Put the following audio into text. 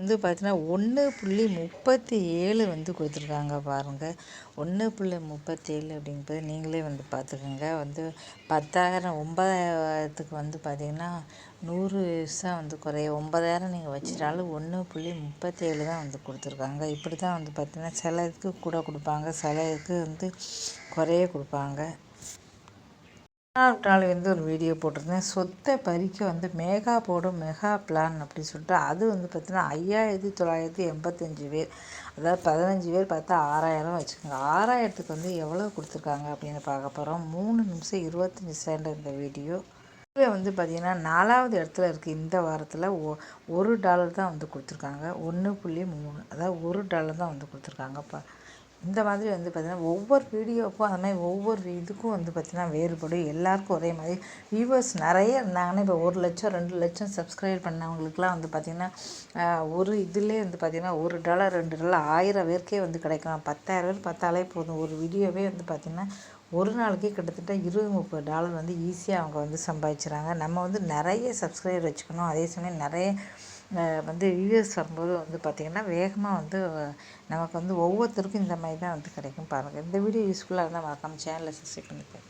வந்து பார்த்தீங்கன்னா ஒன்று புள்ளி முப்பத்தி ஏழு வந்து கொடுத்துருக்காங்க பாருங்கள் ஒன்று புள்ளி முப்பத்தி ஏழு அப்படிங்கும்போது நீங்களே வந்து பார்த்துக்கோங்க. வந்து பத்தாயிரம் ஒன்பதாயிரத்துக்கு வந்து பார்த்திங்கன்னா நூறு வயசாக வந்து குறைய ஒன்பதாயிரம் நீங்கள் வச்சிட்டாலும் ஒன்று புள்ளி முப்பத்தி ஏழு தான் வந்து கொடுத்துருக்காங்க. இப்படி தான் வந்து பார்த்திங்கன்னா சில இதுக்கு கூட கொடுப்பாங்க சில இதுக்கு வந்து குறைய கொடுப்பாங்க. நாள் வந்து ஒரு வீடியோ போட்டிருந்தேன். சொத்தை பறிக்க வந்து மேகா போடும் மெகா பிளான் அப்படின்னு சொல்லிட்டு அது வந்து பார்த்தீங்கன்னா ஐயாயிரத்தி தொள்ளாயிரத்தி எண்பத்தஞ்சு பேர் அதாவது பதினஞ்சு பேர் பார்த்தா ஆறாயிரம் வச்சுக்கோங்க. ஆறாயிரத்துக்கு வந்து எவ்வளோ கொடுத்துருக்காங்க அப்படின்னு பார்க்க போகிறோம் மூணு நிமிஷம் இருபத்தஞ்சி செகண்ட் இந்த வீடியோ இதில் வந்து பார்த்திங்கன்னா நாலாவது இடத்துல இருக்குது இந்த வாரத்தில் ஒ ஒரு டாலர் தான் வந்து கொடுத்துருக்காங்க. ஒன்று புள்ளி மூணு அதாவது ஒரு டாலர் தான் வந்து கொடுத்துருக்காங்க. இப்போ இந்த மாதிரி வந்து பார்த்திங்கன்னா ஒவ்வொரு வீடியோவுக்கும் அது மாதிரி ஒவ்வொரு இதுக்கும் வந்து பார்த்திங்கன்னா வேறுபடும் எல்லாருக்கும் ஒரே மாதிரி. வியூவர்ஸ் நிறைய இருந்தாங்கன்னா இப்போ ஒரு லட்சம் ரெண்டு லட்சம் சப்ஸ்கிரைப் பண்ணவங்களுக்குலாம் வந்து பார்த்திங்கன்னா ஒரு இதுலேயே வந்து பார்த்திங்கன்னா ஒரு டாலர் ரெண்டு டாலர் ஆயிரம் பேருக்கே வந்து கிடைக்கலாம். பத்தாயிரம் பேர் பார்த்தாலே போதும். ஒரு வீடியோவே வந்து பார்த்திங்கன்னா ஒரு நாளைக்கே கிட்டத்தட்ட இருபது முப்பது டாலர் வந்து ஈஸியாக அவங்க வந்து சம்பாதிச்சுறாங்க. நம்ம வந்து நிறைய சப்ஸ்கிரைபர் வச்சுக்கணும். அதே சமயம் நிறைய வந்து யூஎஸ் வரும்போது வந்து பார்த்திங்கன்னா வேகமாக வந்து நமக்கு வந்து ஒவ்வொருத்தருக்கும் இந்த மாதிரி தான் வந்து கிடைக்கும் பாருங்கள் இந்த வீடியோ யூஸ்ஃபுல்லாக இருந்தால் மறக்காமல் சேனலை சப்ஸ்கிரைப் பண்ணிப்பேன்